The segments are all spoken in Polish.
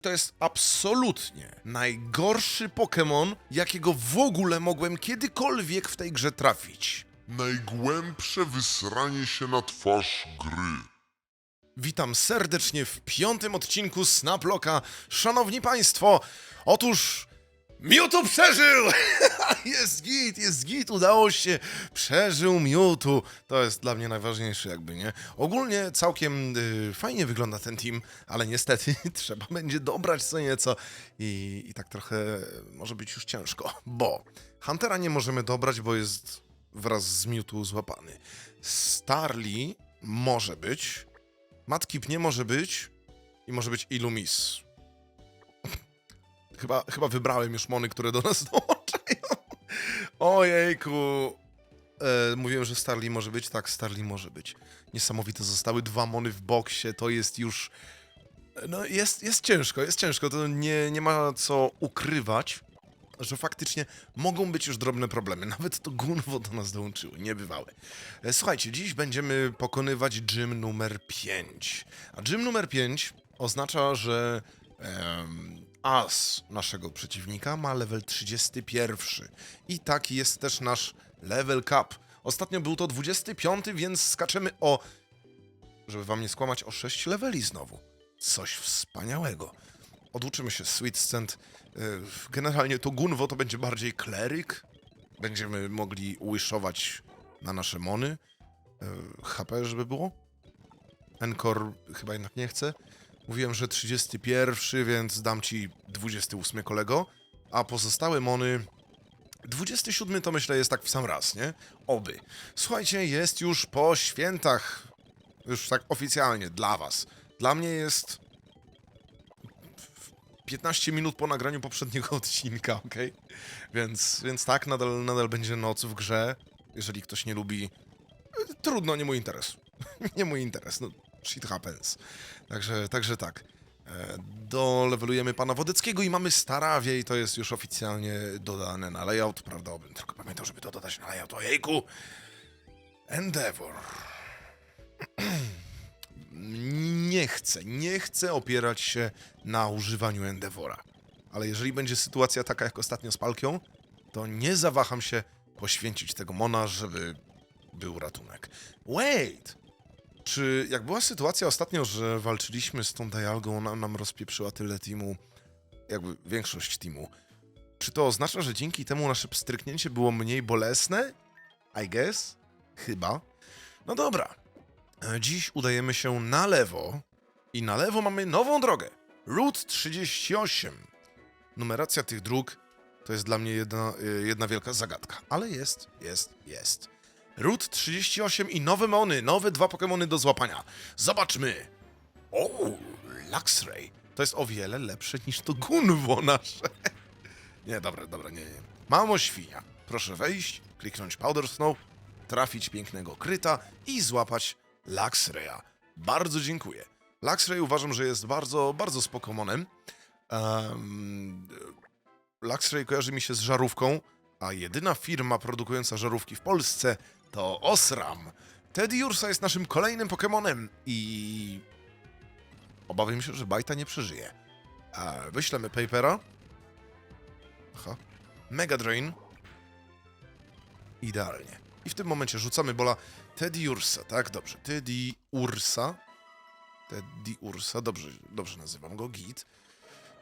To jest absolutnie najgorszy Pokémon, jakiego w ogóle mogłem kiedykolwiek w tej grze trafić. Najgłębsze wysranie się na twarz gry. Witam serdecznie w piątym odcinku Snaplocka. Szanowni Państwo, otóż Mewtwo przeżył! jest git, jest git, udało się. Przeżył Mewtwo. To jest dla mnie najważniejsze jakby, nie? Ogólnie całkiem y, fajnie wygląda ten team, ale niestety trzeba będzie dobrać co nieco i, i tak trochę może być już ciężko, bo Huntera nie możemy dobrać, bo jest wraz z Mewtwo złapany. Starly może być, Matkip nie może być i może być Illumis. Chyba, chyba wybrałem już mony, które do nas dołączają. Ojejku. E, mówiłem, że Starly może być. Tak, Starly może być. Niesamowite zostały dwa mony w boksie. To jest już... No jest, jest ciężko, jest ciężko. To nie, nie ma co ukrywać, że faktycznie mogą być już drobne problemy. Nawet to Gunwo do nas dołączyło. Niebywałe. E, Słuchajcie, dziś będziemy pokonywać gym numer 5. A gym numer 5 oznacza, że as naszego przeciwnika ma level 31. I taki jest też nasz level cap. Ostatnio był to 25, więc skaczemy o, żeby wam nie skłamać, o 6 leveli znowu. Coś wspaniałego. Oduczymy się Sweet Scent. E, Generalnie to Gunwo to będzie bardziej kleryk. Będziemy mogli wishować na nasze mony. E, HP, żeby było. Encore chyba jednak nie chce. Mówiłem, że 31, więc dam ci 28 kolego. A pozostałe mony. 27 to myślę jest tak w sam raz, nie? Oby. Słuchajcie, jest już po świętach. Już tak oficjalnie dla was. Dla mnie jest 15 minut po nagraniu poprzedniego odcinka, okej? Więc, więc tak, nadal, nadal będzie noc w grze. Jeżeli ktoś nie lubi, trudno, nie mój interes. nie mój interes, no shit happens. Także, także tak. E, Dolewelujemy pana Wodeckiego i mamy Starawie i to jest już oficjalnie dodane na layout, prawda? Obym tylko pamiętał, żeby to dodać na layout. Ojejku! Endeavor. nie chcę, nie chcę opierać się na używaniu Endeavora. Ale jeżeli będzie sytuacja taka jak ostatnio z Palkią, to nie zawaham się poświęcić tego Mona, żeby był ratunek. Wait! Czy jak była sytuacja ostatnio, że walczyliśmy z tą Dialgą, ona nam rozpieprzyła tyle teamu, jakby większość teamu, czy to oznacza, że dzięki temu nasze pstryknięcie było mniej bolesne? I guess? Chyba. No dobra. E, Dziś udajemy się na lewo i na lewo mamy nową drogę. Route 38. Numeracja tych dróg to jest dla mnie jedna, y, jedna wielka zagadka, ale jest, jest, jest. Route 38 i nowe mony, nowe dwa Pokémony do złapania. Zobaczmy. O, Luxray. To jest o wiele lepsze niż to Gunwo nasze. Nie, dobra, dobra, nie, nie. Mamo świnia. Proszę wejść, kliknąć Powder Snow, trafić pięknego kryta i złapać Luxraya. Bardzo dziękuję. Luxray uważam, że jest bardzo, bardzo spokomonem. Um, Luxray kojarzy mi się z żarówką, a jedyna firma produkująca żarówki w Polsce to Osram. Teddy Ursa jest naszym kolejnym Pokemonem i... Obawiam się, że Bajta nie przeżyje. A wyślemy Papera. Aha. Mega Drain. Idealnie. I w tym momencie rzucamy bola Teddy Ursa, tak? Dobrze. Teddy Ursa. Teddy Ursa, dobrze, dobrze nazywam go, Git.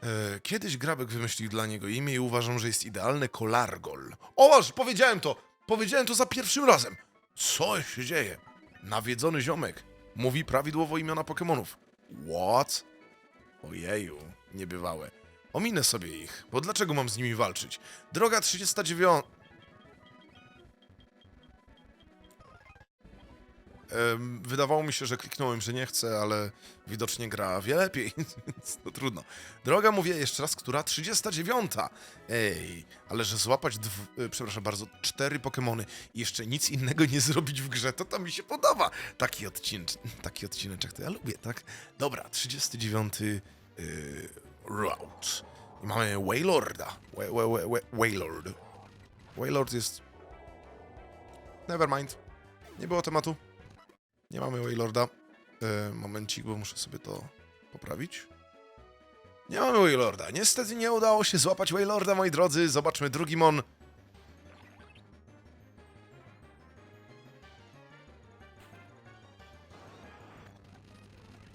E, Kiedyś Grabek wymyślił dla niego imię i uważam, że jest idealne Kolargol. O, masz, powiedziałem to! Powiedziałem to za pierwszym razem! Co się dzieje? Nawiedzony ziomek. Mówi prawidłowo imiona Pokemonów. What? Ojeju, niebywałe. Ominę sobie ich, bo dlaczego mam z nimi walczyć? Droga 39... Wydawało mi się, że kliknąłem, że nie chcę, ale widocznie gra wie lepiej, więc to trudno. Droga, mówię jeszcze raz, która? 39. Ej, ale że złapać, dw... e, przepraszam bardzo, cztery Pokemony i jeszcze nic innego nie zrobić w grze, to to mi się podoba. Taki, odcin... Taki odcineczek to ja lubię, tak? Dobra, 39. Yy, route. I mamy Waylorda. Wa- wa- wa- wa- Waylord. Waylord jest... Never mind. Nie było tematu. Nie mamy Waylorda. E, momencik, bo muszę sobie to poprawić. Nie mamy Waylorda. Niestety nie udało się złapać Waylorda, moi drodzy. Zobaczmy drugi mon.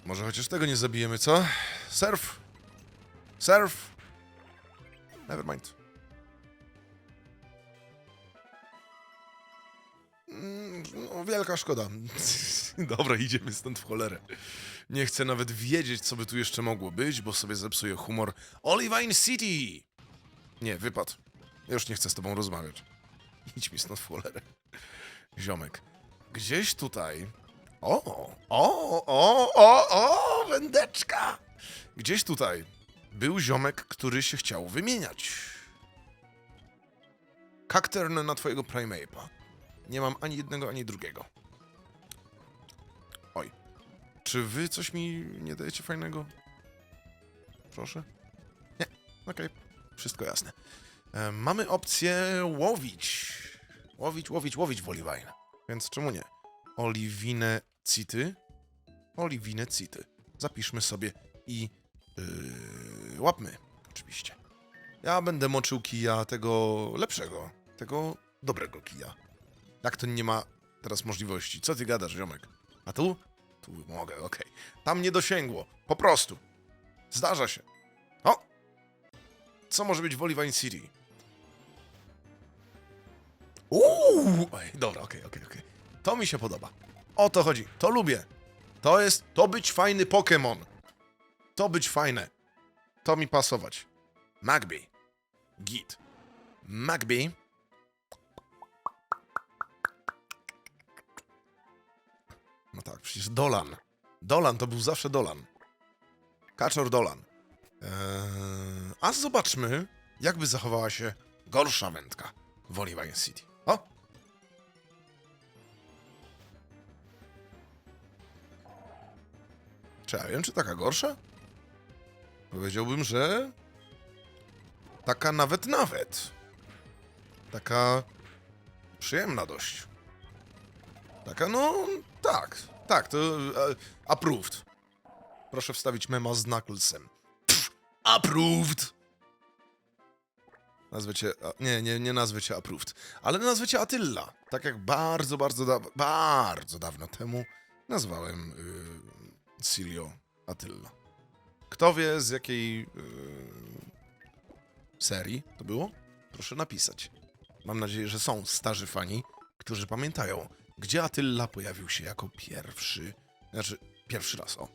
Może chociaż tego nie zabijemy, co? Surf! Surf! Never mind. No, wielka szkoda. Dobra, idziemy stąd w cholerę. Nie chcę nawet wiedzieć, co by tu jeszcze mogło być, bo sobie zepsuję humor. Olivine City! Nie, wypad. Już nie chcę z tobą rozmawiać. Idź mi stąd w cholerę. Ziomek. Gdzieś tutaj... O, o, o, o, o, wędeczka! Gdzieś tutaj był ziomek, który się chciał wymieniać. Kaktern na twojego Primeape'a. Nie mam ani jednego, ani drugiego. Oj. Czy wy coś mi nie dajecie fajnego? Proszę? Nie. Okej. Wszystko jasne. E, mamy opcję łowić. Łowić, łowić, łowić w Oliwine. Więc czemu nie? Oliwine city. Oliwine city. Zapiszmy sobie i yy, łapmy. Oczywiście. Ja będę moczył kija tego lepszego. Tego dobrego kija. Jak to nie ma teraz możliwości? Co ty gadasz, ziomek? A tu? Tu mogę, okej. Tam nie dosięgło. Po prostu. Zdarza się. O! Co może być w Olivine City? Uuu! Ej, dobra, okej, okej, okej. To mi się podoba. O to chodzi. To lubię. To jest... To być fajny Pokémon. To być fajne. To mi pasować. Magby. Git. Magby. No tak, przecież Dolan. Dolan to był zawsze Dolan. Kaczor Dolan. Eee, a zobaczmy, jakby zachowała się gorsza wędka w Olivine City. O! Czy ja wiem, czy taka gorsza? Powiedziałbym, że taka nawet nawet. Taka przyjemna dość. Taka, no, tak, tak, to e, approved. Proszę wstawić mema z Knucklesem. Pff, approved! Nazwę cię, nie, nie, nie nazwę cię approved, ale nazwę cię Attila. Tak jak bardzo, bardzo, da, bardzo dawno temu nazwałem y, Silio Attila. Kto wie z jakiej y, serii to było? Proszę napisać. Mam nadzieję, że są starzy fani, którzy pamiętają, gdzie Attila pojawił się jako pierwszy. Znaczy, pierwszy raz, o.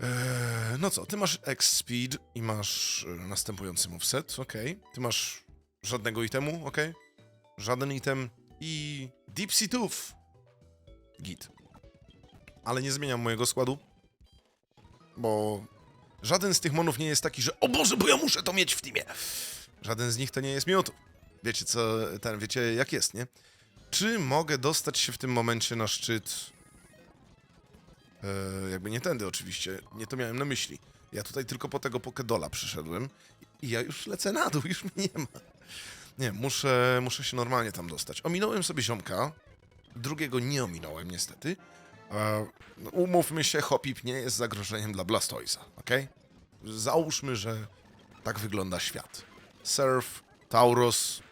Eee, no co, ty masz X-Speed i masz e, następujący moveset, okej. Ty masz żadnego itemu, okej. Żaden item i Deep Sea Tooth. Git. Ale nie zmieniam mojego składu, bo żaden z tych monów nie jest taki, że o Boże, bo ja muszę to mieć w teamie. Żaden z nich to nie jest Mewtwo. Wiecie co, ten, wiecie jak jest, nie? Czy mogę dostać się w tym momencie na szczyt? E, jakby nie tędy oczywiście, nie to miałem na myśli. Ja tutaj tylko po tego Pokedola przyszedłem i ja już lecę na dół, już mnie nie ma. Nie, muszę, muszę się normalnie tam dostać. Ominąłem sobie ziomka, drugiego nie ominąłem niestety. E, no, umówmy się, Hopip nie jest zagrożeniem dla Blastoisa, okej? Załóżmy, że tak wygląda świat. Surf, Tauros,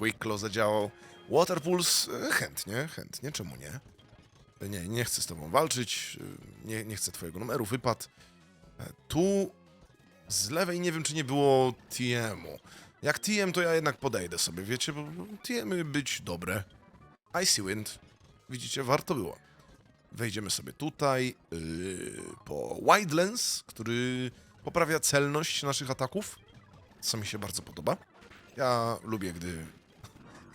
Quicklo zadziałał. Waterpulse e, chętnie, chętnie, czemu nie? Nie, nie chcę z tobą walczyć, e, nie, nie chcę twojego numeru, wypad. E, Tu z lewej nie wiem, czy nie było TM-u. Jak TM, to ja jednak podejdę sobie, wiecie, bo TM-y być dobre. Icy Wind, widzicie, warto było. Wejdziemy sobie tutaj yy, po Wide Lens, który poprawia celność naszych ataków, co mi się bardzo podoba. Ja lubię, gdy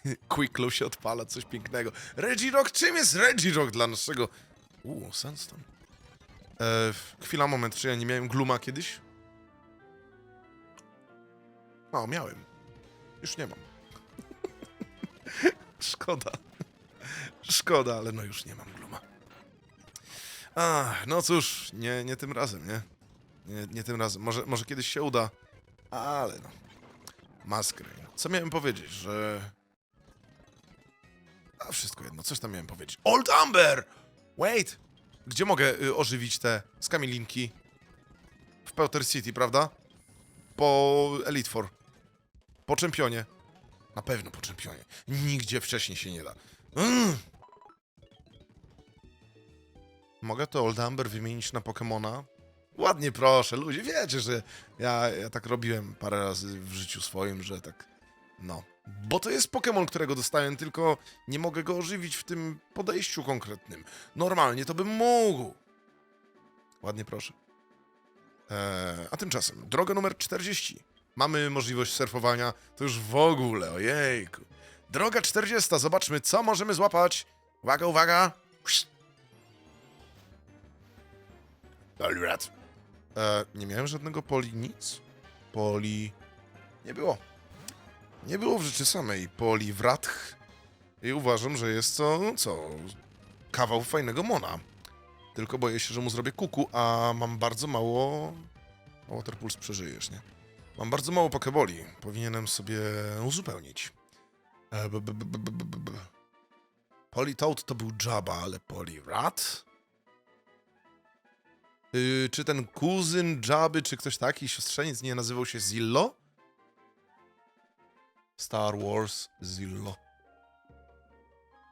Quicklow się odpala, coś pięknego. Regirock, czym jest Regirock dla naszego... Uuu, Sandstone. E, chwila, moment, czy ja nie miałem Gluma kiedyś? O, miałem. Już nie mam. Szkoda. Szkoda, ale no już nie mam Gluma. Ach, no cóż, nie, nie tym razem, nie? Nie, nie tym razem. Może, może kiedyś się uda, ale no. Masquerade. Co miałem powiedzieć, że... A wszystko jedno, coś tam miałem powiedzieć. Old Amber! Wait! Gdzie mogę y, ożywić te skamielinki? Powder City, prawda? Po Elite Four. Po czempionie. Na pewno po czempionie. Nigdzie wcześniej się nie da. Mm. Mogę to Old Amber wymienić na Pokemona? Ładnie proszę, ludzie, wiecie, że ja, ja tak robiłem parę razy w życiu swoim, że tak, no. Bo to jest Pokémon, którego dostałem, tylko nie mogę go ożywić w tym podejściu konkretnym. Normalnie to bym mógł. Ładnie proszę. Eee, a tymczasem, droga numer 40. Mamy możliwość surfowania, to już w ogóle, ojejku. Droga 40, zobaczmy, co możemy złapać. Uwaga, uwaga. Poliwrat. E, nie miałem żadnego poli nic. Poli... Nie było. Nie było w rzeczy samej. Poliwratch. I uważam, że jest to, no co, kawał fajnego mona. Tylko boję się, że mu zrobię kuku, a mam bardzo mało... Waterpulse przeżyjesz, nie? Mam bardzo mało pokeboli. Powinienem sobie uzupełnić. E, b, b, b, b, b, b, to był Jabba, ale Poliwrath? Yy, czy ten kuzyn Jabby, czy ktoś taki, siostrzeniec, nie nazywał się Zillo? Star Wars Zillo.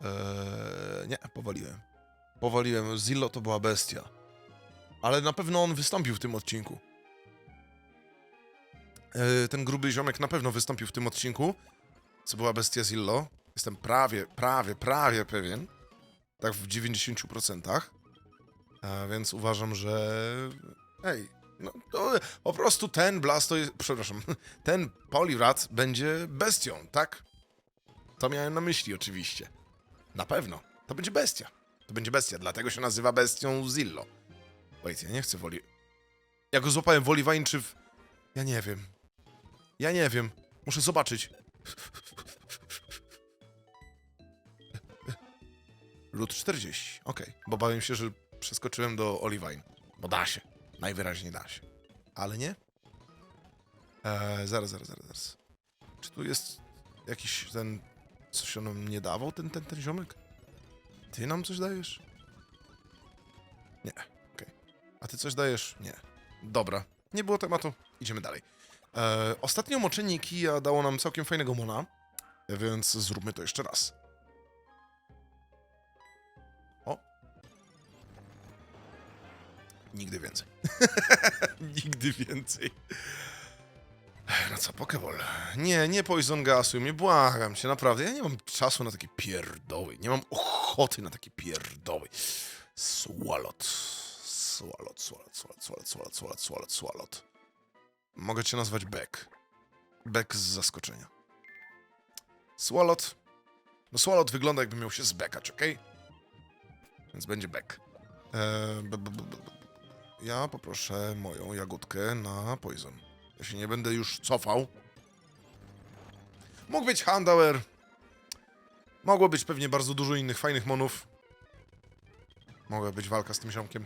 Eee, nie, powaliłem. Powaliłem. Zillo to była bestia. Ale na pewno on wystąpił w tym odcinku. Eee, ten gruby ziomek na pewno wystąpił w tym odcinku, co była bestia Zillo. Jestem prawie, prawie, prawie pewien. Tak w 90%. A więc uważam, że. Ej, no to po prostu ten Blasto, przepraszam, ten Poliwrath będzie bestią, tak? To miałem na myśli oczywiście. Na pewno. To będzie bestia. To będzie bestia, dlatego się nazywa bestią Zillo. Wait, ja nie chcę woli. Ja go złapałem w Oliwine czy w... Ja nie wiem. Ja nie wiem. Muszę zobaczyć. Route 40. Okej, bo bawię się, że przeskoczyłem do Olivine. Bo da się. Najwyraźniej da się. Ale nie? Eee, zaraz, zaraz, zaraz, zaraz. Czy tu jest jakiś ten... Coś on nam nie dawał, ten, ten, ten ziomek? Ty nam coś dajesz? Nie, okej. A ty coś dajesz? Nie. Dobra, nie było tematu. Idziemy dalej. Eee, ostatnio moczenie kija dało nam całkiem fajnego mona, więc zróbmy to jeszcze raz. Nigdy więcej. Nigdy więcej. No co, Pokeball? Nie, nie Poison Gasuj mnie, błagam cię, naprawdę. Ja nie mam czasu na takie pierdoły. Nie mam ochoty na takie pierdoły. Swalot. Swalot, swalot, swalot, swalot, swalot, swalot, swalot, swalot. Mogę cię nazwać Beck. Beck z zaskoczenia. Swalot. No Swalot wygląda jakby miał się zbekać, okej? Więc będzie Beck. Eee, b, b, b, b, ja poproszę moją jagódkę na Poison. Ja się nie będę już cofał. Mógł być Handauer. Mogło być pewnie bardzo dużo innych fajnych monów. Mogła być walka z tym ziomkiem.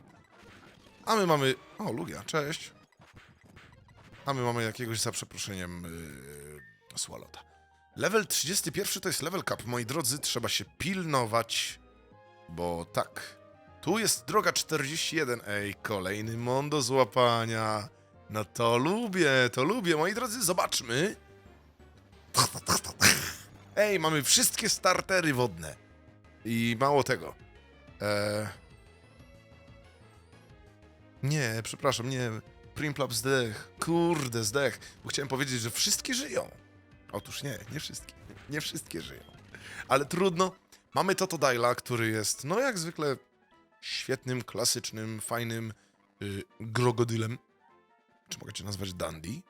A my mamy... O, Lugia, cześć. A my mamy jakiegoś za przeproszeniem yy. Level 31 to jest level cap. Moi drodzy, trzeba się pilnować. Bo tak, tu jest droga 41. Ej, kolejny mon do złapania. No to lubię, to lubię. Moi drodzy, zobaczmy. Ej, mamy wszystkie startery wodne. I mało tego. Eee... Nie, przepraszam, nie. Primplap zdech. Kurde, zdech. Bo chciałem powiedzieć, że wszystkie żyją. Otóż nie, nie wszystkie. Nie wszystkie żyją. Ale trudno. Mamy Totodila, który jest, no jak zwykle, świetnym, klasycznym, fajnym y, krokodylem. Czy mogę cię nazwać Dandy?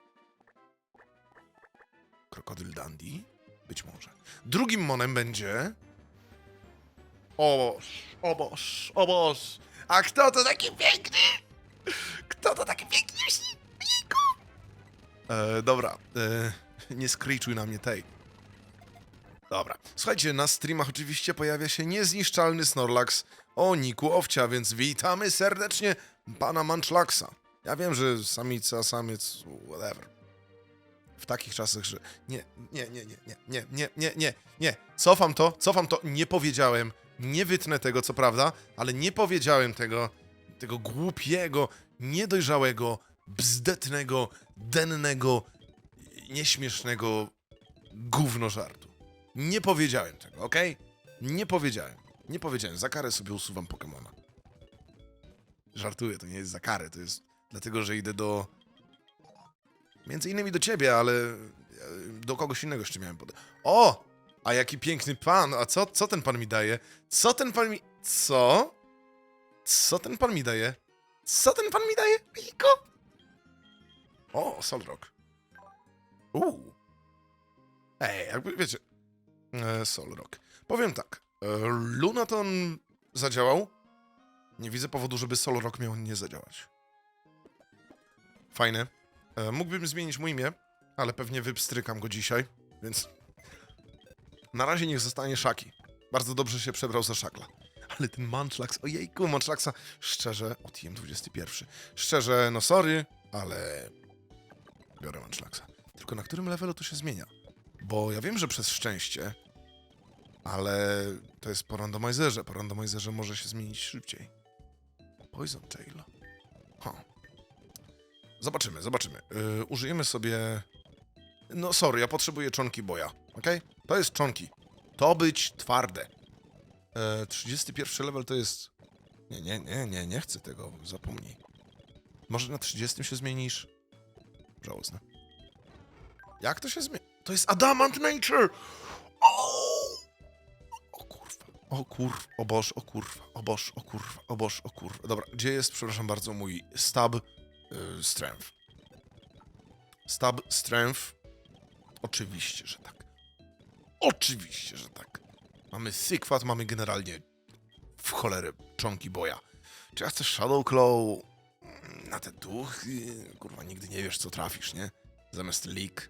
Krokodyl Dandy? Być może. Drugim monem będzie... O boż, o boż, o boż. A kto to taki piękny? Kto to taki piękny? Jejku. E, dobra, e, nie screechuj na mnie tej. Dobra. Słuchajcie, na streamach oczywiście pojawia się niezniszczalny Snorlax o Niku Owcia, więc witamy serdecznie pana Munchlaxa. Ja wiem, że samica, samiec, whatever. W takich czasach, że nie, nie, nie, nie, nie, nie, nie, nie, nie, nie. Cofam to, cofam to, nie powiedziałem. Nie wytnę tego, co prawda, ale nie powiedziałem tego, tego głupiego, niedojrzałego, bzdetnego, dennego, nieśmiesznego gówno żartu. Nie powiedziałem tego, okej? Nie powiedziałem. Nie powiedziałem. Za karę sobie usuwam Pokemona. Żartuję, to nie jest za karę, to jest dlatego, że idę do... Między innymi do ciebie, ale e, do kogoś innego jeszcze miałem podać. O! A jaki piękny pan! A co, co ten pan mi daje? Co ten pan mi... Co? Co ten pan mi daje? Co ten pan mi daje? Iko? O, Solrock. Uuu. Ej, jakby wiecie... E, Solrock. Powiem tak. E, Lunaton zadziałał. Nie widzę powodu, żeby Solrock miał nie zadziałać. Fajne. E, mógłbym zmienić mu imię, ale pewnie wypstrykam go dzisiaj, więc... Na razie niech zostanie Szaki. Bardzo dobrze się przebrał za Szakla. Ale ten Munchlax, ojejku, Munchlaxa, szczerze, o TM 21. Szczerze, no sorry, ale biorę Munchlaxa. Tylko na którym levelu to się zmienia? Bo ja wiem, że przez szczęście, ale to jest po randomizerze. Po randomizerze może się zmienić szybciej. Poison Tail. Ha. Zobaczymy, zobaczymy. Yy, użyjemy sobie... No sorry, ja potrzebuję czonki boja, okej? To jest czonki. To być twarde. E, 31 level to jest... Nie, nie, nie, nie, nie chcę tego, zapomnij. Może na 30 się zmienisz? Żałosne. Jak to się zmieni? To jest Adamant Nature! O! O kurwa, o boż, o kurwa, o boż, o kurwa, o boż, o kurwa. Dobra, gdzie jest, przepraszam bardzo, mój stab y, strength? Stab strength? Oczywiście, że tak. Oczywiście, że tak. Mamy Thickwat, mamy generalnie w cholerę czonki boja. Czy ja chcę Shadow Claw Mm, na te duchy? Kurwa, nigdy nie wiesz, co trafisz, nie? Zamiast Leak.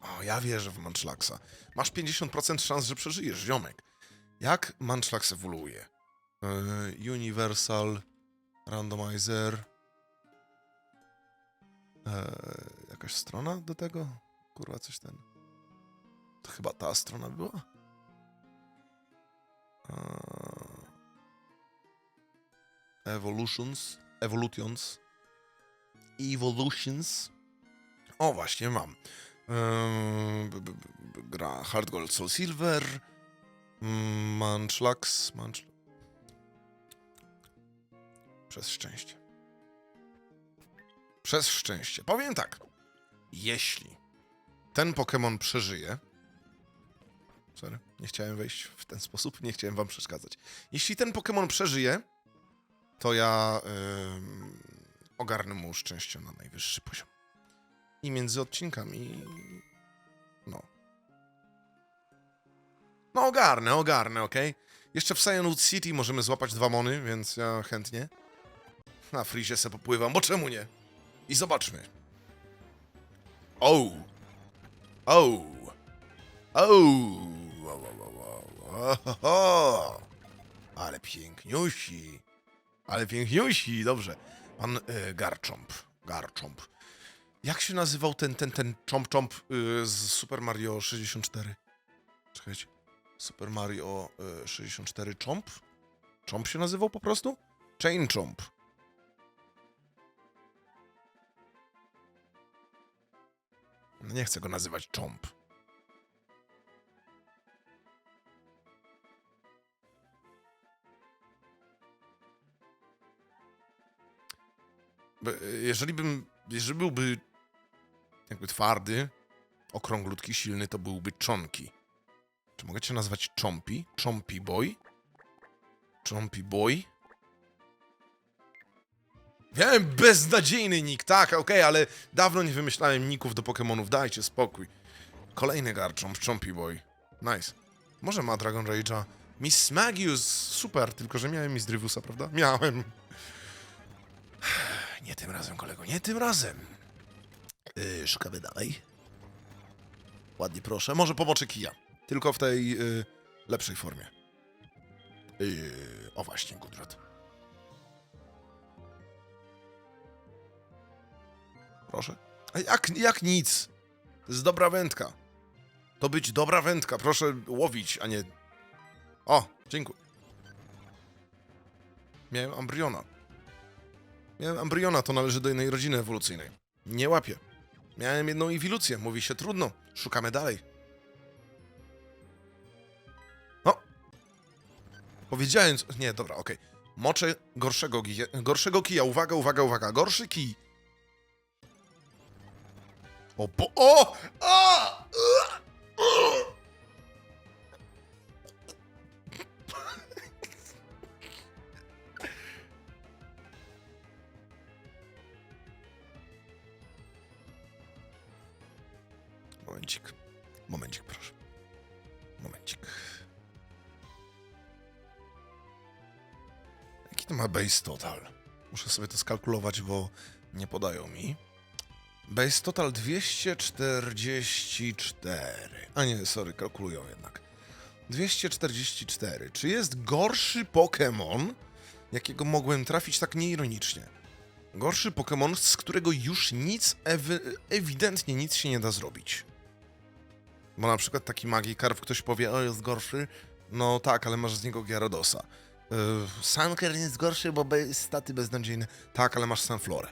O, ja wierzę w Munchlaxa. Masz 50% szans, że przeżyjesz, ziomek. Jak Munchlax ewoluuje? Yy, Universal Randomizer. Yy, jakaś strona do tego? Kurwa, coś ten. To chyba ta strona była? Eee, Evolutions. Evolutions. Evolutions. O, właśnie mam. Gra Hard Gold Soul Silver. Munchlax. Munchl... Przez szczęście. Przez szczęście. Powiem tak. Jeśli ten Pokémon przeżyje. Sorry, nie chciałem wejść w ten sposób, nie chciałem wam przeszkadzać. Jeśli ten Pokémon przeżyje, to ja ym, ogarnę mu szczęście na najwyższy poziom. I między odcinkami. No, ogarnę, ogarnę, okej? Jeszcze w Cyanwood City możemy złapać dwa mony, więc ja chętnie. Na Frizie se popływam, bo czemu nie? I zobaczmy. O! O! O! Ale piękniusi. Ale piękniusi, dobrze. Pan y, Garchomp. Garchomp. Jak się nazywał ten, ten, ten Chomp Chomp y, z Super Mario 64? Czekajcie. Super Mario y, 64 Chomp? Chomp się nazywał po prostu? Chain Chomp. No Nie chcę go nazywać Chomp. Be- Jeżeli bym, jeżeli byłby jakby twardy, okrąglutki, silny, to byłby Czonki. Czy mogę cię nazwać Chompy? Chompy Boy? Chompy Boy? Wiem, beznadziejny nick, tak, okej, ale dawno nie wymyślałem ników do Pokémonów, dajcie spokój. Kolejny Garchomp, Chompy Boy. Nice. Może ma Dragon Rage'a. Miss Magius, super, tylko że miałem Miss Drivusa, prawda? Miałem. Nie tym razem, kolego, nie tym razem. Yy, szukamy dalej. Ładnie proszę. Może pomoczy kija. Tylko w tej yy, lepszej formie. O właśnie, Gudrat. Proszę. A jak, jak nic? To jest dobra wędka. To być dobra wędka. Proszę łowić, a nie... O, dziękuję. Miałem Ambriona. Miałem Ambryona, to należy do innej rodziny ewolucyjnej. Nie łapię. Miałem jedną ewilucję, mówi się trudno. Szukamy dalej. Powiedziałem... Nie, dobra, okej. Moczę gorszego, gija, gorszego kija. Uwaga, uwaga, uwaga. Gorszy kij. O, bo... O! A! Base total? Muszę sobie to skalkulować, bo nie podają mi. Base total 244. A nie, sorry, kalkulują jednak. 244. Czy jest gorszy Pokémon, jakiego mogłem trafić tak nieironicznie? Gorszy Pokémon, z którego już nic, ewy, ewidentnie nic się nie da zrobić. Bo na przykład taki Magikarp, ktoś powie, o jest gorszy, no tak, ale masz z niego Gyaradosa. Yy, Sunker jest gorszy, bo be- staty beznadziejne. Tak, ale masz Sunflorę.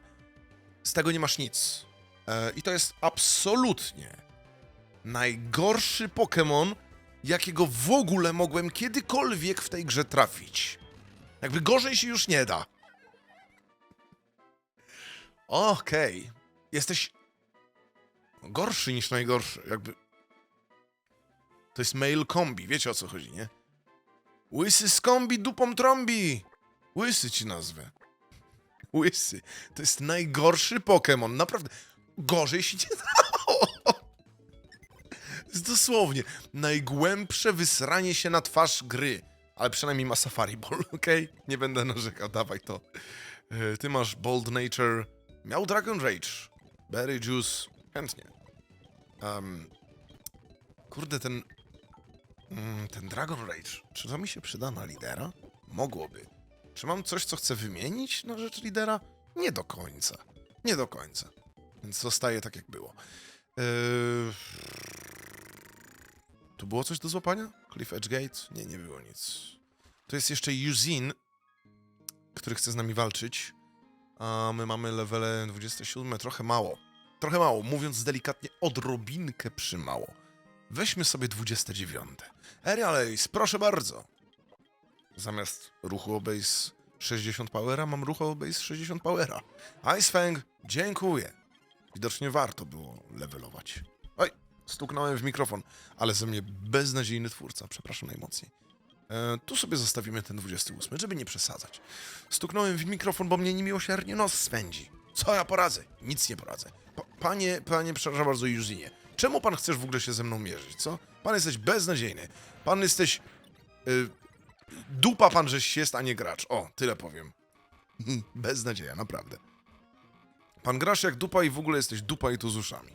Z tego nie masz nic. E, I to jest absolutnie najgorszy Pokémon, jakiego w ogóle mogłem kiedykolwiek w tej grze trafić. Jakby gorzej się już nie da. Okej. Jesteś gorszy niż najgorszy. Jakby. To jest mail kombi, wiecie o co chodzi, nie? Łysy z kombi dupą trąbi! Łysy ci nazwę. Łysy. To jest najgorszy Pokémon, naprawdę. Gorzej się nie dało. Jest dosłownie najgłębsze wysranie się na twarz gry. Ale przynajmniej ma Safari Ball, okej? Nie będę narzekał, dawaj to. E, Ty masz Bold Nature. Miał Dragon Rage. Berry Juice. Chętnie. Um, kurde, ten... Mm, ten Dragon Rage. Czy to mi się przyda na lidera? Mogłoby. Czy mam coś, co chcę wymienić na rzecz lidera? Nie do końca. Nie do końca. Więc zostaje tak, jak było. Eee... Tu było coś do złapania? Cliff Edge Gate? Nie, nie było nic. To jest jeszcze Yuzin, który chce z nami walczyć. A my mamy levele 27, trochę mało. Trochę mało, mówiąc delikatnie, odrobinkę przymało. Weźmy sobie 29. Aerial Ace, proszę bardzo. Zamiast ruchu o base 60 powera, mam ruchu o base 60 powera. Ice Fang, dziękuję. Widocznie warto było levelować. Oj, stuknąłem w mikrofon, ale ze mnie beznadziejny twórca, przepraszam najmocniej. E, tu sobie zostawimy ten 28, żeby nie przesadzać. Stuknąłem w mikrofon, bo mnie niemiłosiernie nos swędzi. Co ja poradzę? Nic nie poradzę. Pa, panie, panie, przepraszam bardzo, Juzinie. Czemu pan chcesz w ogóle się ze mną mierzyć, co? Pan jesteś beznadziejny. Pan jesteś... Y, dupa pan żeś jest, a nie gracz. O, tyle powiem. Beznadzieja, naprawdę. Pan grasz jak dupa i w ogóle jesteś dupa i tu z uszami.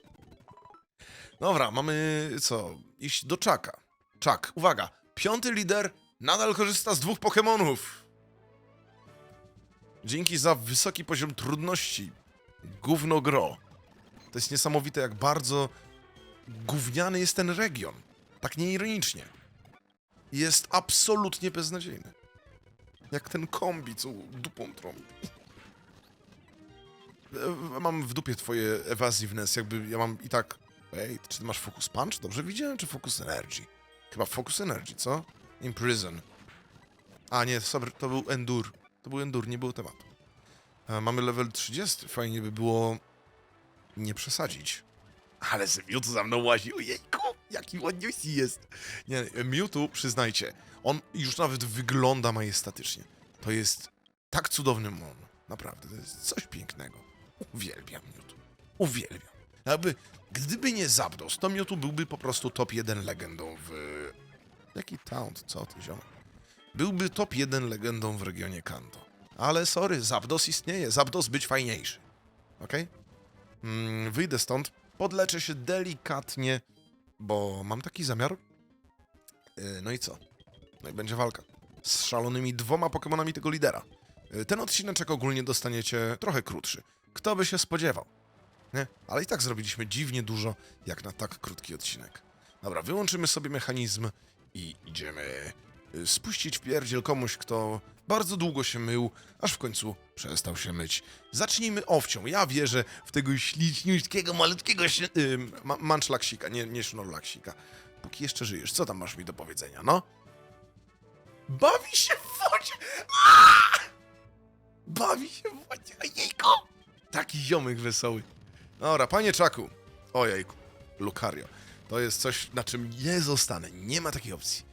Dobra, mamy co? Iść do Czaka. Czak, uwaga. Piąty lider nadal korzysta z dwóch Pokémonów. Dzięki za wysoki poziom trudności. Gówno gro. To jest niesamowite, jak bardzo gówniany jest ten region. Tak nieironicznie. Jest absolutnie beznadziejny. Jak ten kombi, co dupą trąbi. E, Mam w dupie twoje evasiveness, jakby ja mam i tak... Ej, czy ty masz focus punch? Dobrze widziałem, czy focus energy? Chyba focus energy, co? Imprison. A nie, sorry, to był endur. To był endur, nie było tematu. E, Mamy level 30, fajnie by było nie przesadzić. Ale że Mewtwo za mną łazi, ojejku, jaki ładniusi jest. Nie, Mewtwo, przyznajcie, on już nawet wygląda majestatycznie. To jest tak cudowny mon. Naprawdę, to jest coś pięknego. Uwielbiam Mewtwo. Uwielbiam. Jakby, gdyby nie Zapdos, to Mewtwo byłby po prostu top 1 legendą w... Jaki taunt, co ty ziomek? Byłby top 1 legendą w regionie Kanto. Ale sorry, Zapdos istnieje. Zapdos być fajniejszy. Okej? Mm, wyjdę stąd, podleczę się delikatnie, bo mam taki zamiar. Yy, no i co? No i będzie walka z szalonymi dwoma Pokemonami tego lidera. Yy, ten odcineczek ogólnie dostaniecie trochę krótszy. Kto by się spodziewał? Nie? Ale i tak zrobiliśmy dziwnie dużo, jak na tak krótki odcinek. Dobra, wyłączymy sobie mechanizm i idziemy y, spuścić pierdziel komuś, kto Bardzo długo się mył, aż w końcu przestał się myć. Zacznijmy owcią. Ja wierzę w tego śliczniuśkiego, malutkiego się, y, ma, manchlaksika, nie, nie sznurlaksika. Póki jeszcze żyjesz, co tam masz mi do powiedzenia, no? Bawi się w wodzie! Aaa! Bawi się w wodzie, ojejku! Taki ziomek wesoły. Dobra, panie Czaku. Ojejku, Lucario. To jest coś, na czym nie zostanę. Nie ma takiej opcji.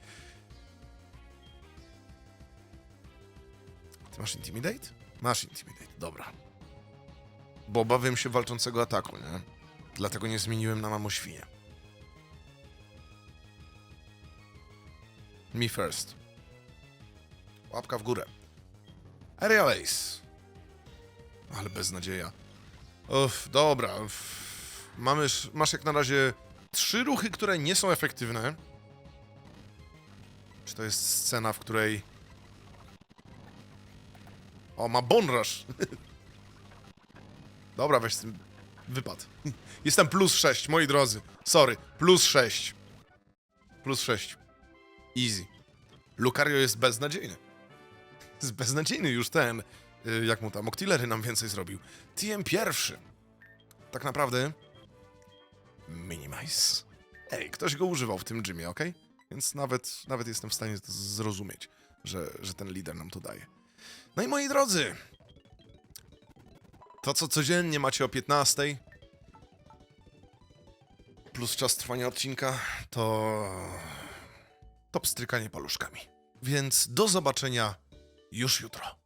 Masz Intimidate? Masz Intimidate, dobra. Bo obawiam się walczącego ataku, nie? Dlatego nie zmieniłem na mamo świnię. Me first. Łapka w górę. Aerial Ace. Ale beznadzieja. Uff, dobra. Uff. Mamy, sz- masz jak na razie trzy ruchy, które nie są efektywne. Czy to jest scena, w której... O, ma bonraż. Dobra, weź z tym wypad. Jestem plus 6, moi drodzy. Sorry, plus 6. Plus 6. Easy. Lucario jest beznadziejny. Jest beznadziejny już ten, y, jak mu tam, Octillery nam więcej zrobił. TM pierwszy. Tak naprawdę... Minimize. Ej, ktoś go używał w tym gymie, okej? Więc nawet, nawet jestem w stanie zrozumieć, że, że ten lider nam to daje. No i moi drodzy, to co codziennie macie o 15 plus czas trwania odcinka, to to pstrykanie paluszkami. Więc do zobaczenia już jutro.